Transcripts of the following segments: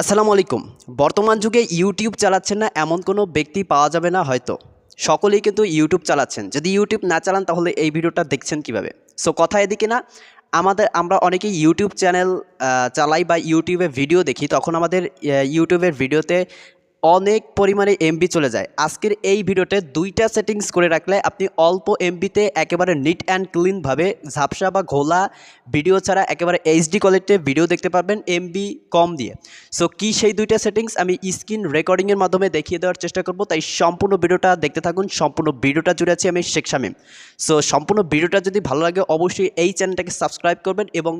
আসসালামু আলাইকুম। বর্তমান যুগে ইউটিউব চালাচ্ছেন না এমন কোনো ব্যক্তি পাওয়া যাবে না হয়তো। সকলেই কিন্তু ইউটিউব চালাচ্ছেন। যদি ইউটিউব না চালান, তাহলে এই ভিডিওটা দেখছেন কীভাবে? সো কথা এদিকে না, আমাদের, আমরা অনেকেই ইউটিউব চ্যানেল চালাই বা ইউটিউবে ভিডিও দেখি। তখন আমাদের ইউটিউবের ভিডিওতে অনেক পরিমাণে এমবি চলে যায়। আজকের এই ভিডিওতে দুইটা সেটিংস করে রাখলে আপনি অল্প এমবিতে একেবারে নিট অ্যান্ড ক্লিনভাবে ঝাপসা বা ঘোলা ভিডিও ছাড়া একেবারে এইচডি কোয়ালিটিতে ভিডিও দেখতে পারবেন এমবি কম দিয়ে। সো কি সেই দুইটা সেটিংস আমি স্ক্রিন রেকর্ডিংয়ের মাধ্যমে দেখিয়ে দেওয়ার চেষ্টা করব, তাই সম্পূর্ণ ভিডিওটা দেখতে থাকুন, সম্পূর্ণ ভিডিওটা জুড়ে আছি আমি শেখ শামীম। সো সম্পূর্ণ ভিডিওটা যদি ভালো লাগে অবশ্যই এই চ্যানেলটাকে সাবস্ক্রাইব করবেন এবং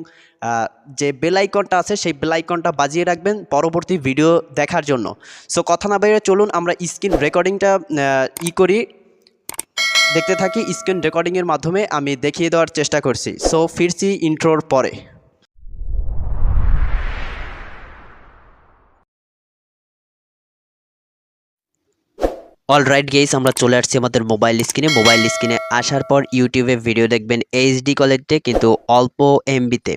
যে বেল আইকনটা আছে, সেই বেল আইকনটা বাজিয়ে রাখবেন পরবর্তী ভিডিও দেখার জন্য। সো কথা না বাইরে চলুন, আমরা স্ক্রিন রেকর্ডিংটা ই করি। দেখতে থাকি, স্ক্রিন রেকর্ডিংয়ের মাধ্যমে আমি দেখিয়ে দেওয়ার চেষ্টা করছি। সো ফিরছি ইন্ট্রোর পরে। অল রাইট গেইস আমরা চলে আসছি আমাদের মোবাইল স্ক্রিনে মোবাইল স্ক্রিনে আসার পর ইউটিউবে ভিডিও দেখবেন এইচডি কোয়ালিটিতে কিন্তু অল্প এমবিতে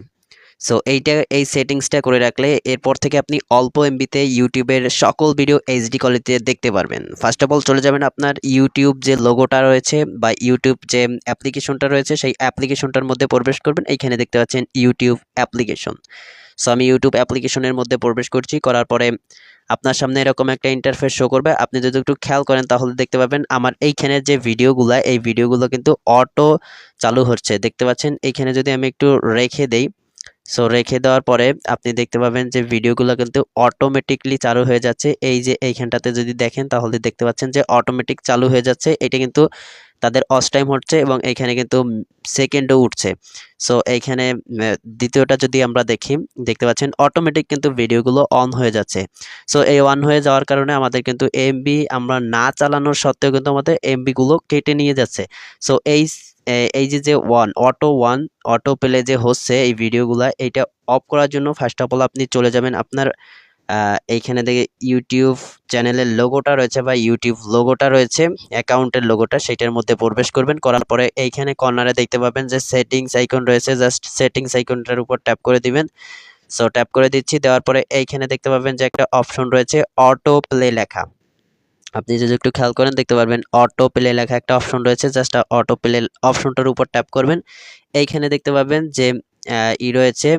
সো এইটা, এই সেটিংসটা করে রাখলে এরপর থেকে আপনি অল্প এমবিতে ইউটিউবের সকল ভিডিও এইচডি কোয়ালিটিতে দেখতে পারবেন। ফার্স্ট অফ অল চলে যাবেন আপনার ইউটিউব যে লোগোটা রয়েছে বা ইউটিউব যে অ্যাপ্লিকেশনটা রয়েছে, সেই অ্যাপ্লিকেশনটার মধ্যে প্রবেশ করবেন। এইখানে দেখতে পাচ্ছেন ইউটিউব অ্যাপ্লিকেশন সো আমি ইউটিউব অ্যাপ্লিকেশনের মধ্যে প্রবেশ করছি, করার পরে আপনার সামনে এরকম একটা ইন্টারফেস শো করবে। আপনি যদি একটু খেয়াল করেন, তাহলে দেখতে পাবেন আমার এইখানে যে ভিডিওগুলো এই ভিডিওগুলো কিন্তু অটো চালু হচ্ছে। দেখতে পাচ্ছেন, এইখানে যদি আমি একটু রেখে দেই সো রেখে দেওয়ার পরে আপনি দেখতে পাবেন যে ভিডিওগুলো কিন্তু অটোমেটিকলি চালু হয়ে যাচ্ছে। এই যে এইখানটাতে যদি দেখেন তাহলে দেখতে পাচ্ছেন যে অটোমেটিক চালু হয়ে যাচ্ছে। এটা কিন্তু তাদের অস টাইম হচ্ছে এবং এইখানে কিন্তু সেকেন্ডও উঠছে। সো এইখানে দ্বিতীয়টা যদি আমরা দেখি, দেখতে পাচ্ছেন অটোমেটিক কিন্তু ভিডিওগুলো অন হয়ে যাচ্ছে। সো এই অন হয়ে যাওয়ার কারণে আমাদের কিন্তু এমবি আমরা না চালানোর সত্ত্বেও কিন্তু আমাদের এমবিগুলো কেটে নিয়ে যাচ্ছে। সো এই এই যে যে one auto one auto play যে হচ্ছে এই ভিডিওগুলো এইটা অফ করার জন্য ফার্স্ট অফ অল আপনি চলে যাবেন আপনার এইখানে দেখে ইউটিউব চ্যানেলের লোগোটা রয়েছে বা ইউটিউব লোগোটা রয়েছে অ্যাকাউন্টের লোগোটা সেটার মধ্যে প্রবেশ করবেন, করার পরে এইখানে কর্নারে দেখতে পাবেন যে সেটিংস আইকন রয়েছে জাস্ট সেটিংস আইকনটার উপর ট্যাপ করে দিবেন। সো ট্যাপ করে দিচ্ছি, দেওয়ার পরে এইখানে দেখতে পাবেন যে একটা অপশন রয়েছে অটো প্লে লেখা। আপনি যদি একটু খেয়াল করেন, দেখতে পারবেন অটো প্লে লেখা একটা অপশন রয়েছে জাস্ট অটো প্লে অপশনটার উপর ট্যাপ করবেন। এইখানে দেখতে পাবেন যে ই রয়েছে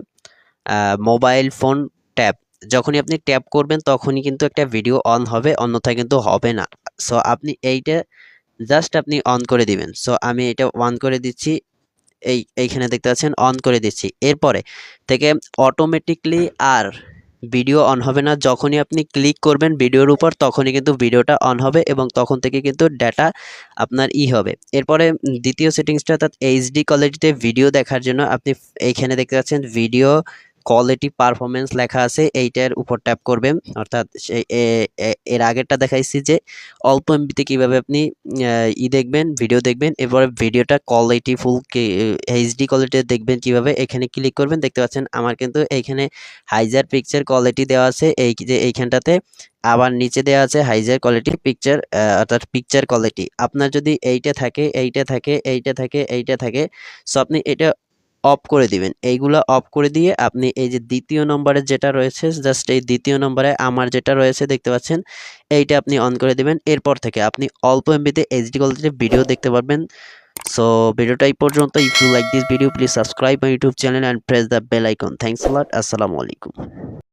মোবাইল ফোন ট্যাপ যখনই আপনি ট্যাপ করবেন, তখনই কিন্তু একটা ভিডিও অন হবে, অন্যথায় কিন্তু হবে না। সো আপনি এইটা জাস্ট আপনি অন করে দিবেন। সো আমি এটা অন করে দিচ্ছি, এই, এইখানে দেখতে পাচ্ছেন অন করে দিচ্ছি। এরপরে থেকে অটোমেটিকলি আর ভিডিও অন হবে না। যখনই আপনি ক্লিক করবেন ভিডিওর উপর, তখনই কিন্তু ভিডিওটা অন হবে এবং তখন থেকে কিন্তু ডাটা আপনার ই হবে। এরপরে দ্বিতীয় সেটিংসটা অর্থাৎ এইচডি কোয়ালিটিতে ভিডিও দেখার জন্য আপনি এইখানে দেখতে পাচ্ছেন ভিডিও কোয়ালিটি পারফরমেন্স লেখা আছে, এইটার উপর ট্যাপ করবেন। অর্থাৎ এর আগেরটা দেখাইছি যে অল্প এমবিতে কীভাবে আপনি ই দেখবেন ভিডিও দেখবেন, এরপরে ভিডিওটা কোয়ালিটি ফুল এইচডি কোয়ালিটি দেখবেন কীভাবে, এখানে ক্লিক করবেন, দেখতে পাচ্ছেন আমার কিন্তু এইখানে হাইজার পিকচার কোয়ালিটি দেওয়া আছে, এই যে এইখানটাতে আবার নিচে দেওয়া আছে হাইজার কোয়ালিটি পিকচার অর্থাৎ পিকচার কোয়ালিটি আপনার যদি এইটা থাকে এইটা থাকে এইটা থাকে এইটা থাকে সো আপনি এটা অফ করে দিবেন। এইগুলো অফ করে দিয়ে আপনি এই যে দ্বিতীয় নম্বরে যেটা রয়েছে জাস্ট এই দ্বিতীয় নম্বরে আমার যেটা রয়েছে দেখতে পাচ্ছেন, এইটা আপনি অন করে দিবেন। এরপর থেকে আপনি অল্প এমবিতে এইচডি কোয়ালিটিতে ভিডিও দেখতে পারবেন। সো ভিডিওটা এই পর্যন্ত। If you like this video please subscribe my YouTube channel and press the bell icon thanks lot আসসালামু আলাইকুম